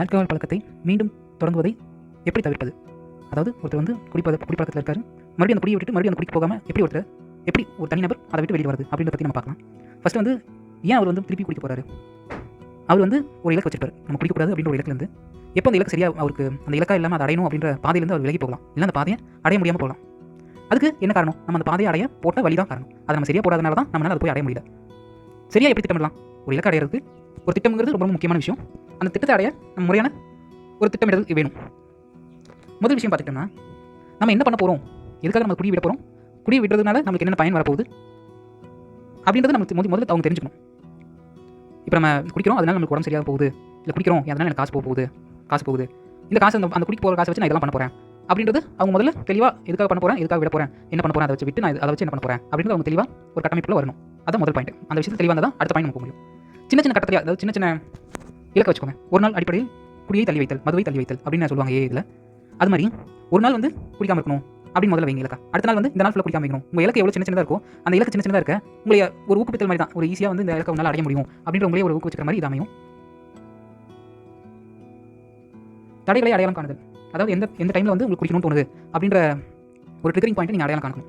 Alcohol பழக்கத்தை மீண்டும் தொடங்குவதை எப்படி தவிர்ப்பது? அதாவது ஒருத்தர் வந்து குடிப்பத குடிப்பழக்கத்தில் இருக்காரு. மறுபடியும் அந்த குடியை விட்டுட்டு மறுபடியும் அந்த குடிக்கு போகாமல் எப்படி ஒருத்தர் எப்படி ஒரு தனிநபர் அதை விட்டு வெளியே வருது அப்படின்றத பற்றி நம்ம பார்க்கலாம். ஃபஸ்ட்டு வந்து ஏன் அவர் வந்து திருப்பி குடிக்க போகிறாரு அவர் வந்து ஒரு இலக்கு வச்சிருப்பார். நம்ம குடிக்கக்கூடாது அப்படின்ற ஒரு இலக்குலேருந்து எப்போ அந்த இலக்கு சரியாக அவருக்கு அந்த இலக்கா இல்லாமல் அதை அடையணும் அப்படின்ற பாதையிலேருந்து அவர் விலகி போகலாம். இல்லை அந்த பாதையை அடைய முடியாமல் போகலாம். அதுக்கு என்ன காரணம்? நம்ம அந்த பாதையை அடைய போட்ட வழி தான் காரணம். அதை நம்ம சரியாக போடாதனால தான் நம்மளால் அதை போய் அடைய முடியல. சரியாக எப்படி திட்டமிடலாம்? ஒரு இலக்கு அடையிறதுக்கு ஒரு திட்டம்ங்கிறது ரொம்ப முக்கியமான விஷயம். அந்த திட்டத்தை அடைய நம்ம முறையான ஒரு திட்டமிடல் வேணும். முதல் விஷயம் பார்த்துக்கிட்டோம்னா நம்ம என்ன பண்ண போகிறோம் எதுக்காக நம்ம குடி விட போகிறோம் குடி விடுறதுனால நமக்கு என்னென்ன பயன் வரப்போகுது? அப்படின்றது நமக்கு முதல் முதல்ல அவங்க தெரிஞ்சுக்கணும். இப்போ நம்ம குடிக்கிறோம் அதனால நமக்கு உடம்பு சரியாக போகுது. இல்லை குடிக்கிறோம் அதனால எனக்கு காசு போக போகுது. காசு போகுது. இந்த காசு அந்த அந்த குடிக்க போகிற காசை வச்சு நான் இதெல்லாம் பண்ண போகிறேன் அப்படின்றது அவங்க முதல்ல தெளிவாக எதுக்காக பண்ண போகிறேன் எதுக்காக விட போகிறேன் என்ன பண்ண போகிறேன் அதை வச்சு விட்டு நான் அதை வச்சு என்ன பண்ண போகிறேன் அப்படின்றது அவங்க தெளிவாக ஒரு கட்டமைப்பில் வரணும். அதான் முதல் பாயிண்ட் அந்த விஷயத்தில் தெளிவாக தான் அடுத்த பாயிண்ட் போக முடியும். சின்ன சின்ன கட்டத்தில் அதாவது சின்ன சின்ன இலக்க வச்சுக்கோங்க. ஒரு நாள் அடிப்படையில் குடியை தள்ளி வைத்தல் மதுவை தள்ளி வைத்தல் அப்படின்னு சொல்லுவாங்க ஏ இதில். அது மாதிரி ஒரு நாள் வந்து குடிக்காம இருக்கணும் அப்படின்னு முதல்ல வைங்க இலக்கா. அடுத்த நாள் வந்து இந்த நாள் ஃபுல்லாக குடிக்காம வைக்கணும். உங்கள் இலக்கு எவ்வளோ சின்ன சின்னதாக இருக்கும் அந்த இலக்கு சின்ன சின்னதாக இருக்க உங்களை ஒரு ஊக்குவித்தல் மாதிரி தான். ஒரு ஈஸியாக வந்து இந்த இலக்கை உங்களால் அடைய முடியும் அப்படின்ற உங்களே ஒரு ஊக்குவிக்கிற மாதிரி இது அமையும். தடைகளை அடையாளம் காணுதல். அதாவது எந்த எந்த டைமில் வந்து உங்களுக்கு குடிக்கணும்னு தோணுது அப்படின்ற ஒரு ட்ரிகரிங் பாயிண்ட் நீங்கள் அடையாளம் காணணும்.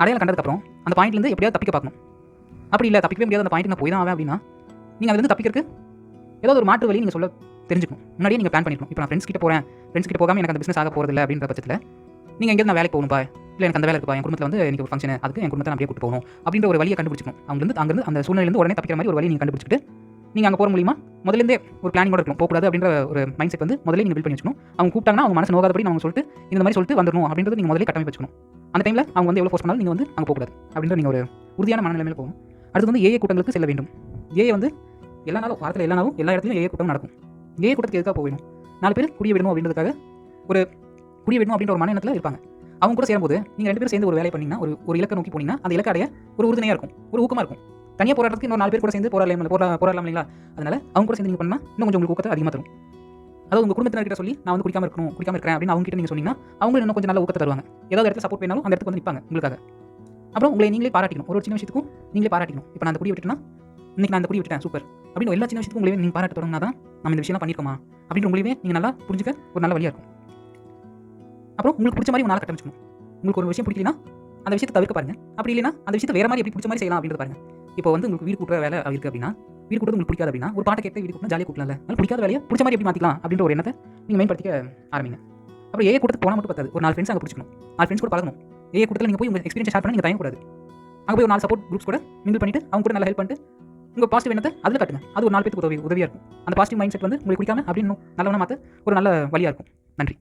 அடையாளம் கண்டதுக்கப்புறம் அந்த பாயிண்ட்லேருந்து எப்படியாவது தப்பிக்க பார்க்கணும். அப்படி இல்லை தப்பிக்கவே முடியாது. அந்த பாயிண்ட் நான் போய் தான் ஆவேன் அப்படின்னா நீங்கள் அதுலேருந்து தப்பிக்கிறதுக்கு ஏதாவது ஒரு மாற்று வழி நீங்கள் சொல்ல தெரிஞ்சுக்கணும். முன்னாடியே நீங்கள் பிளான் பண்ணிக்கணும் இப்போ நான் ஃப்ரெண்ட்ஸ் கிட்ட போகிறேன் ஃப்ரெண்ட்ஸ் கிட்ட போகாமல் எனக்கு அந்த பிஸ்னஸ் ஆக போகிறதில்ல அப்படின்ற பட்சத்தில் நீங்கள் எங்கேருந்து நான் வேலைக்கு போகணும்பா? இல்லை எனக்கு அந்த வேலை இருக்குப்பா. என் குடும்பத்தில் வந்து எனக்கு ஒரு ஃபங்க்ஷன் அதுக்கு என் குடும்பத்தை நான் அப்படியே கூட்டு போகணும் அப்படின்ற ஒரு வழியை கண்டுபிடிச்சிக்கணும். அங்கேருந்து அங்கேருந்து அந்த சூழ்நிலேருந்து உடனே தப்பிக்கிற மாதிரி ஒரு வழி நீங்கள் கண்டுபிடிச்சிட்டு நீங்கள் அங்கே போகிற மூலியமா முதலேருந்தே ஒரு பிளானிங்கோட இருக்கணும். போகக்கூடாது அப்படின்ற ஒரு மைண்ட் செட் வந்து முதலே நீங்கள் பில் பண்ணி வச்சுக்கணும். அவங்க கூப்பிட்டாங்கன்னா அவங்க மனசு நோகாதபடி அவங்க சொல்லிட்டு இந்த மாதிரி சொல்லிட்டு வந்துடணும் அப்படின்றது நீங்கள் முதலே கட்டமைப்பு வச்சுக்கணும். அந்த டைமில் அவங்க வந்து எவ்வளோ ஃபோர்ஸ் பண்ணாலும் நீங்கள் வந்து அங்கே போகக்கூடாது அப்படின்ற நீங்கள் ஒரு உறுதியான மனநிலைமையில் போகும் அடுத்து வந்து ஏஏ கூட்டங்களுக்கு செல்ல வேண்டும். ஏஏ வந்து எல்லா நாளும் வாரத்தில் எல்லா நாளும் எல்லா இடத்துலையும் ஏ கூட்டம் நடக்கும். ஏ கூட்டத்துக்கு எதுக்காக போக வேணும்? நாலு பேர் குடிய விடணும் அப்படின்றதுக்காக ஒரு குடிய விடணும் அப்படின்ற ஒரு மன எண்ணத்தில் இருப்பாங்க. அவங்க கூட சேரும்போது நீங்கள் ரெண்டு பேரும் சேர்ந்து ஒரு வேலை பண்ணிங்கன்னா ஒரு ஒரு இலக்கை நோக்கி போனீங்கன்னா அந்த இலக்கடைய ஒரு உறுதுணையாக இருக்கும். ஒரு ஊக்கமாக இருக்கும். தனியாக போராட்டத்துக்கு இன்னொரு நாலு பேர் கூட சேர்ந்து போராடலாம் போரா போராடலாம் இல்லைங்களா? அதனால அவங்க கூட சேர்ந்து நீங்கள் பண்ணால் இன்னும் கொஞ்சம் உங்களுக்கு ஊக்கத்தை அதிகமாக தரும். அதாவது உங்கள் குடும்பத்தினர்கிட்ட சொல்லி நான் வந்து குடிக்காம இருக்கணும் குடிக்காம இருக்கிறேன் அப்படின்னு அவங்க கிட்ட நீங்கள் சொன்னீங்கன்னா அவங்க இன்னும் கொஞ்சம் நல்ல ஊக்கத்தை தருவாங்க. ஏதாவது இடத்துல சப்போர்ட் வேணாலும் அந்த இடத்துக்கு வந்து நிற்பாங்க உங்களுக்காக. அப்புறம் உங்களை நீங்களே பாராட்டிக்கணும். ஒரு சின்ன விஷயத்துக்கும் நீங்களே பாராட்டிக்கணும். இப்போ நான் அந்த குடி விட்டுட்டேன்னா இன்றைக்கி நான் அந்த குடி விட்டுட்டேன். சூப்பர். அப்படின்னு எல்லா சின்ன விஷயத்துக்கும் உங்களே நீங்கள் பாராட்ட தொடங்கினா தான் நம்ம இந்த விஷயம்லாம் பண்ணியிருக்கோமா? அப்படின்னு உங்களையே நீங்கள் நல்லா புரிஞ்சுக்க ஒரு நல்ல வழியாக இருக்கும். அப்புறம் உங்களுக்கு பிடிச்ச மாதிரி ஒரு நாளை கட்டமைச்சுக்கணும். உங்களுக்கு ஒரு விஷயம் பிடிக்கலனா அந்த விஷயத்தை தவிர்க்க பாருங்க. அப்படி இல்லைனா அந்த விஷயத்தை வேற மாதிரி எப்படி பிடிச்ச மாதிரி செய்யலாம் அப்படின்றது பாருங்க. இப்போ வந்து உங்களுக்கு வீடு கூட்டுற வேலை இருக்கு அப்படின்னா வீடு கூட்டுறது உங்களுக்கு பிடிக்காது அப்படின்னா ஒரு பாட்டை கேட்டு வீடு கூட்டினா ஜாலியாக கூட்டலாம்ல. அதனால பிடிக்காத வேலையை பிடிச்ச மாதிரி எப்படி மாற்றிக்கலாம் அப்படின்ற ஒரு எண்ணத்தை நீங்கள் மேம்படுத்திக்க ஆரம்பிங்க. அப்புறம் ஏ கூட்டத்துக்கு போனால் மட்டும் பத்தாது. ஒரு நாலு ஃப்ரெண்ட்ஸ் அங்கே பிடிச்சிக்கணும். நாலு ஃப்ரெண்ட்ஸ் கூட பழகணும். ஏ கூட்டத்தில் நீங்கள் போய் உங்கள் எக்ஸ்பீரியன்ஸ் ஷேர் பண்ணி நீங்கள் தயங்கக்கூடாது. அங்கே போய் ஒரு நாலு சப்போர்ட் குரூப்ஸ் கூட மிங்கிள் பண்ணிட்டு அவங்க கூட நல்லா ஹெல்ப் பண்ணிட்டு உங்கள் பாசிட்டிவ் எண்ணத்தை அதில் காட்டுங்க. அது ஒரு நாலு பேருக்கு உதவி உதவியாக இருக்கும். அந்த பாசிட்டிவ் மைண்ட் செட் வந்து உங்களுக்கு குடிக்காம அப்படின்னு நல்லவனா மாற்ற ஒரு நல்ல வழியாக இருக்கும். நன்றி.